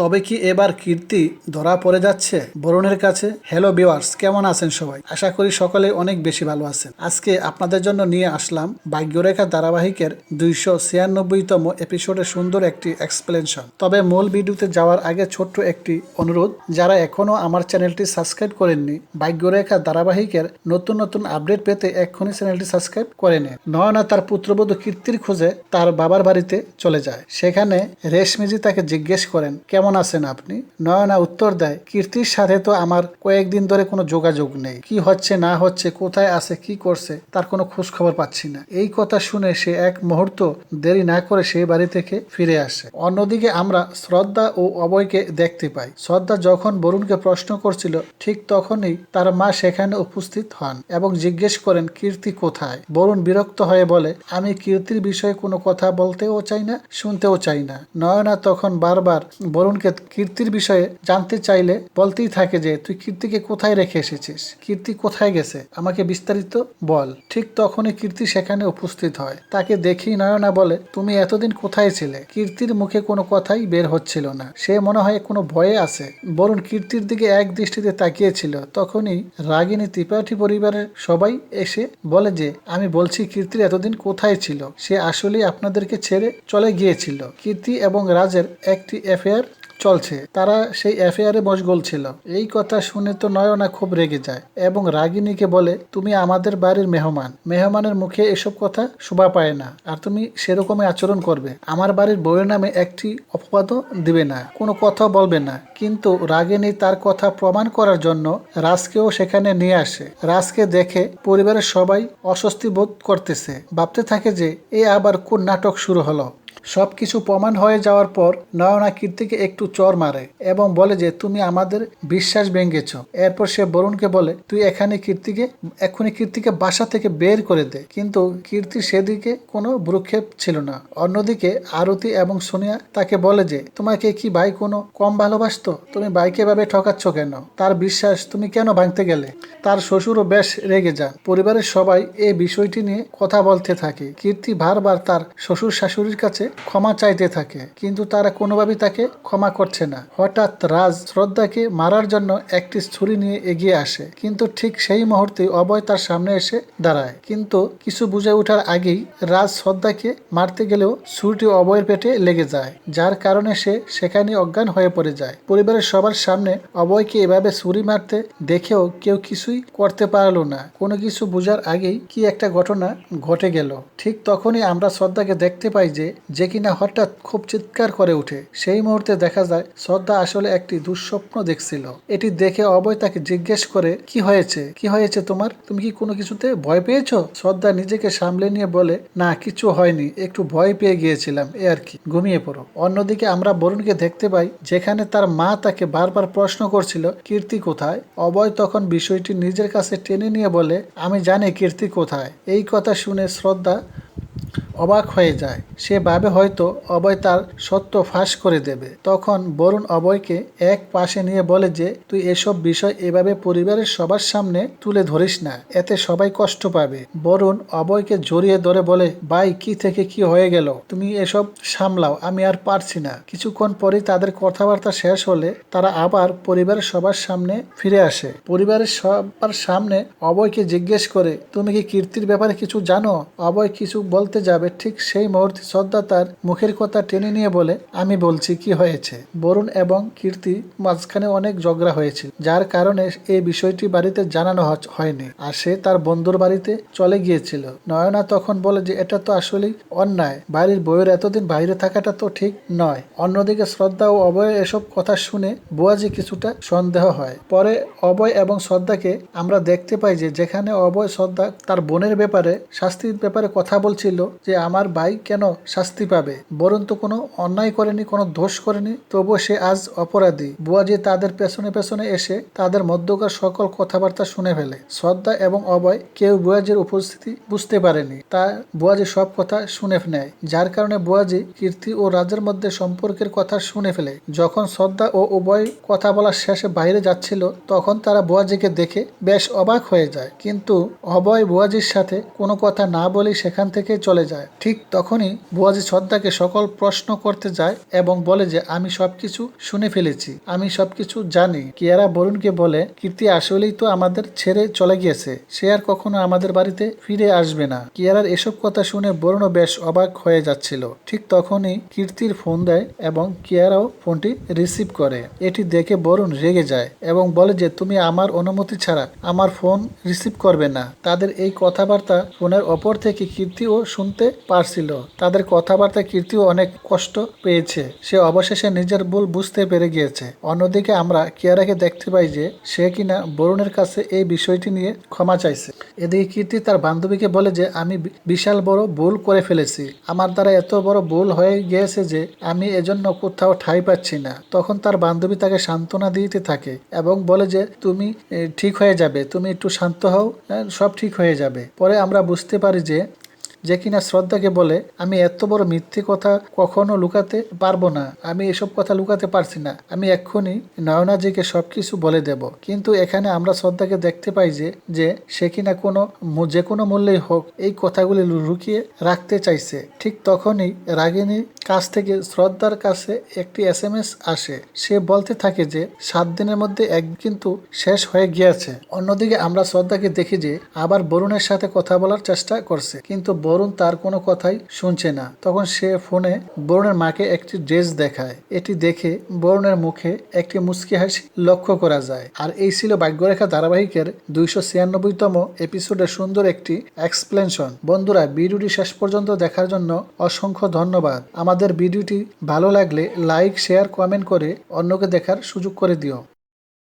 তবে কি এবার কীর্তি ধরা পড়ে যাচ্ছে? বরুণের কাছে। হ্যালো বিওয়ার্স কেমন আছেন সবাই? আশা করি সকলে অনেক বেশি ভালো আছেন। আজকে আপনাদের জন্য নিয়ে আসলাম ভাগ্যরেখা ধারাবাহিকের দুইশো ছিয়ানব্বইতম এপিসোডের সুন্দর একটি এক্সপ্লেনেশন তবে মূল ভিডিওতে যাওয়ার আগে ছোট্ট একটি অনুরোধ, যারা এখনও আমার চ্যানেলটি সাবস্ক্রাইব করেননি, ভাগ্যরেখা ধারাবাহিকের নতুন নতুন আপডেট পেতে এক্ষুনি চ্যানেলটি সাবস্ক্রাইব করে নিন। নয়না তার পুত্রবধূ কীর্তির খোঁজে তার বাবার বাড়িতে চলে যায়। সেখানে রেশমিজি তাকে জিজ্ঞেস করেন, কেমন আছেন আপনি? নয়না উত্তর দেয়, কীর্তির সাথে তো আমার কয়েকদিন ধরে কোনো যোগাযোগ নেই। কি হচ্ছে, না হচ্ছে, কোথায় আছে, কি করছে, তার কোনো খোঁজ খবর পাচ্ছি না। এই কথা শুনে সে এক মুহূর্ত দেরি না করে সেই বাড়ি থেকে ফিরে আসে। অন্যদিকে আমরা শ্রদ্ধা ও অবয়কে দেখতে পাই। শ্রদ্ধা যখন বরুণকে প্রশ্ন করছিল, ঠিক তখনই তার মা সেখানে উপস্থিত হন এবং জিজ্ঞেস করেন, কীর্তি কোথায়? বরুণ বিরক্ত হয়ে বলে, আমি কীর্তির বিষয়ে কোনো কথা বলতেও চাই না, শুনতেও চাই না। নয়না তখন বারবার বরুণকে কীর্তির বিষয়ে জানতে চাইলে বলতেই থাকে যে, তুই কীর্তিকে কোথায় রেখে এসেছিস? কীর্তি কোথায় গেছে? আমাকে বিস্তারিত বল। ঠিক তখনই কীর্তি সেখানে উপস্থিত হয়। তাকে দেখেই নয়না বলে, তুমি এতদিন কোথায় ছিলে? কীর্তির মুখে কোনো কথাই বের হচ্ছিল না। সে মনে হয় কোনো ভয়ে আছে। বরুণ কীর্তির দিকে এক দৃষ্টিতে তাকিয়েছিল। তখনই রাগিনী ত্রিপাঠী পরিবারের সবাই এসে বলে যে, আমি বলছি কীর্তির এতদিন কোথায় ছিল? সে আসলেই আপনাদেরকে ছেড়ে চলে গিয়েছিল। কীর্তি এবং রাজের একটি অ্যাফেয়ার চলছে। তারা সেই অ্যাফেয়ারে মশগুল ছিল। এই কথা শুনে তো নয়না খুব রেগে যায় এবং রাগিনীকে বলে, তুমি আমাদের বাড়ির মেহমান। মেহমানের মুখে এসব কথা শোভা পায় না আর তুমি সেরকমই আচরণ করবে। আমার বাড়ির বউয়ের নামে একটি অপবাদও দিবে না, কোনো কথা বলবে না। কিন্তু রাগিনী তার কথা প্রমাণ করার জন্য রাজকেও সেখানে নিয়ে আসে। রাজকে দেখে পরিবারের সবাই অস্বস্তি বোধ করতেছে। ভাবতে থাকে যে, এ আবার কোন নাটক শুরু হলো। সবকিছু প্রমাণ হয়ে যাওয়ার পর নয়না কীর্তিকে একটু চর মারে এবং বলে যে, তুমি আমাদের বিশ্বাস ভেঙেছ। এরপর সে বরুণকে বলে, তুই এখানে কীর্তিকে, এক্ষুনি কীর্তিকে বাসা থেকে বের করে দে। কিন্তু কীর্তি সেদিকে কোনো ভ্রুক্ষেপ ছিল না। অন্যদিকে আরতি এবং সোনিয়া তাকে বলে যে, তোমাকে কি ভাই কোনো কম ভালোবাসতো? তুমি ভাইকে ভাবে ঠকাচ্ছ কেন? তার বিশ্বাস তুমি কেন ভাঙতে গেলে? তার শ্বশুরও বেশ রেগে যান। পরিবারের সবাই এই বিষয়টি নিয়ে কথা বলতে থাকে। কীর্তি বারবার তার শ্বশুর শাশুড়ির কাছে ক্ষমা চাইতে থাকে, কিন্তু তারা কোনোভাবেই তাকে ক্ষমা করছে না। হঠাৎ রাজ শ্রদ্ধাকে মারার জন্য একটি ছুরি নিয়ে এগিয়ে আসে, কিন্তু ঠিক সেই মুহূর্তে অভয় তার সামনে এসে দাঁড়ায়। কিন্তু কিছু বুঝে ওঠার আগেই রাজ শ্রদ্ধাকে মারতে গেলেও ছুরিটি অভয়ের পেটে লেগে যায়, যার কারণে সে সেখানে অজ্ঞান হয়ে পড়ে যায়। পরিবারের সবার সামনে অভয়কে এভাবে ছুরি মারতে দেখেও কেউ কিছুই করতে পারল না। কোনো কিছু বোঝার আগেই কি একটা ঘটনা ঘটে গেল। ঠিক তখনই আমরা শ্রদ্ধাকে দেখতে পাই যে যে কিনা হঠাৎ খুব চিৎকার করে ওঠে। সেই মুহূর্তে দেখা যায়, শ্রদ্ধা আসলে একটি দুঃস্বপ্ন দেখছিল। এটি দেখে অভয় তাকে জিজ্ঞেস করে, কি হয়েছে? কি হয়েছে তোমার? তুমি কি কোনো কিছুতে ভয় পেয়েছ? শ্রদ্ধা নিজেকে সামলে নিয়ে বলে, না, কিছু হয়নি। একটু ভয় পেয়ে গিয়েছিলাম, এ আর কি। ঘুমিয়ে পড়ো। অন্যদিকে আমরা বরুণকে দেখতে পাই, যেখানে তার মা তাকে বারবার প্রশ্ন করছিল, কীর্তি কোথায়? অভয় তখন বিষয়টি নিজের কাছে টেনে নিয়ে বলে, আমি জানি কীর্তি কোথায়। এই কথা শুনে শ্রদ্ধা অবাক হয়ে যায়। সে ভাবে হয়তো অভয় তার সত্য ফাঁস করে দেবে। তখন বরুণ অভয়কে এক পাশে নিয়ে বলে যে, তুই এসব বিষয় এভাবে পরিবারের সবার সামনে তুলে ধরিস না। এতে সবাই কষ্ট পাবে। বরুণ অভয়কে জড়িয়ে ধরে বলে, ভাই, কি থেকে কি হয়ে গেল? তুমি এসব সামলাও, আমি আর পারছি না। কিছুক্ষণ পরেই তাদের কথাবার্তা শেষ হলে তারা আবার পরিবারের সবার সামনে ফিরে আসে। পরিবারের সবার সামনে অভয়কে জিজ্ঞেস করে, তুমি কি কীর্তির ব্যাপারে কিছু জানো? অভয় কিছু বলতে যাবে ঠিক সেই মুহূর্তে শ্রদ্ধা তার মুখের কথা টেনে নিয়ে বলে, আমি বলছি কি হয়েছে? বরুণ এবং কীর্তি মাঝখানে অনেক ঝগড়া হয়েছিল, যার কারণে এই বিষয়টি বাড়িতে জানানো হয়নি। আর সে তার বন্ধুর বাড়িতে চলে গিয়েছিল। নয়না তখন বলে যে, এটা তো আসলেই অন্যায়। বাড়ির বউয়ের এতদিন বাইরে থাকাটা তো ঠিক নয়। অন্যদিকে শ্রদ্ধা ও অভয় এসব কথা শুনে বুয়াজি কিছুটা সন্দেহ হয়। পরে অভয় এবং শ্রদ্ধাকে আমরা দেখতে পাই যে, যেখানে অভয় শ্রদ্ধা তার বোনের ব্যাপারে, শাস্তির ব্যাপারে কথা বলছিল যে আমার ভাই কেন শাস্তি পাবে? বরং তো কোনো অন্যায় করেনি, কোনো দোষ করেনি, তবুও সে আজ অপরাধী। বুয়াজি তাদের পেছনে পেছনে এসে তাদের মধ্যকার সকল কথাবার্তা শুনে ফেলে। শ্রদ্ধা এবং অভয় কেউ বুয়াজির উপস্থিতি বুঝতে পারেনি, তা বুয়াজি সব কথা শুনে নেয়। যার কারণে বুয়াজি কীর্তি ও রাজের মধ্যে সম্পর্কের কথা শুনে ফেলে। যখন শ্রদ্ধা ও উভয় কথা বলার শেষে বাইরে যাচ্ছিল, তখন তারা বুয়াজিকে দেখে বেশ অবাক হয়ে যায়। কিন্তু অভয় বুয়াজির সাথে কোনো কথা না বলেই সেখান থেকে চলে যায় যায়। ঠিক তখনই বুয়াজি শ্রদ্ধাকে সকল প্রশ্ন করতে যায় এবং বলে যে, আমি সবকিছু শুনে ফেলেছি, আমি সবকিছু জানি। কিয়ারা বরুণকে বলে, কীর্তি আসলেই তো আমাদের ছেড়ে চলে গিয়েছে, সে আর কখনো আমাদের বাড়িতে ফিরে আসবে না। কিয়ারার এসব কথা শুনে বরুণও বেশ অবাক হয়ে যাচ্ছিল। ঠিক তখনই কীর্তির ফোন দেয় এবং কিয়ারাও ফোনটি রিসিভ করে। এটি দেখে বরুণ রেগে যায় এবং বলে যে, তুমি আমার অনুমতি ছাড়া আমার ফোন রিসিভ করবে না। তাদের এই কথাবার্তা ফোনের ওপর থেকে কীর্তিও শুনতে পারছিল। তাদের কথাবার্তা কীর্তিও অনেক কষ্ট পেয়েছে। সে অবশেষে নিজের ভুল বুঝতে পেরে গিয়েছে। অন্যদিকে আমরা কিয়ারাকে দেখতে পাই যে সে কিনা বরুণের কাছে এই বিষয়টি নিয়ে ক্ষমা চাইছে। এদিকে কীর্তি তার বান্ধবীকে বলে যে, আমি বিশাল বড় ভুল করে ফেলেছি। আমার দ্বারা এত বড় ভুল হয়ে গিয়েছে যে আমি এজন্য কোথাও ঠাঁই পাচ্ছি না। তখন তার বান্ধবী তাকে সান্ত্বনা দিতে থাকে এবং বলে যে, তুমি ঠিক হয়ে যাবে। তুমি একটু শান্ত হও সব ঠিক হয়ে যাবে। পরে আমরা বুঝতে পারি যে যে কিনা শ্রদ্ধাকে বলে, আমি এত বড় মিথ্যে কথা কখনো লুকাতে পারব না। আমি এসব কথা লুকাতে পারছি না। আমি এক্ষুনি নয়নাজিকে সবকিছু বলে দেব। কিন্তু এখানে আমরা শ্রদ্ধাকে দেখতে পাই যে যে সে কিনা কোনো যে কোনো মূল্যেই হোক এই কথাগুলি লুকিয়ে রাখতে চাইছে। ঠিক তখনই রাগিনীর কাছ থেকে শ্রদ্ধার কাছে একটি এস এম এস আসে। সে বলতে থাকে যে, সাত দিনের মধ্যে এক কিন্তু শেষ হয়ে গিয়েছে। অন্যদিকে আমরা শ্রদ্ধাকে দেখি যে, আবার বরুণের সাথে কথা বলার চেষ্টা করছে। কিন্তু বরুণ তার কোনো কথাই শুনছে না। তখন সে ফোনে বরুণের মাকে একটি ড্রেস দেখায়। এটি দেখে বরুণের মুখে একটি মুচকি হাসি লক্ষ্য করা যায়। আর এই ছিল ভাগ্যরেখা ধারাবাহিকের দুইশো ছিয়ানব্বইতম এপিসোডের সুন্দর একটি এক্সপ্লেনশন। বন্ধুরা, ভিডিওটি শেষ পর্যন্ত দেখার জন্য অসংখ্য ধন্যবাদ। আমাদের ভিডিওটি ভালো লাগলে লাইক, শেয়ার, কমেন্ট করে অন্যকে দেখার সুযোগ করে দিও।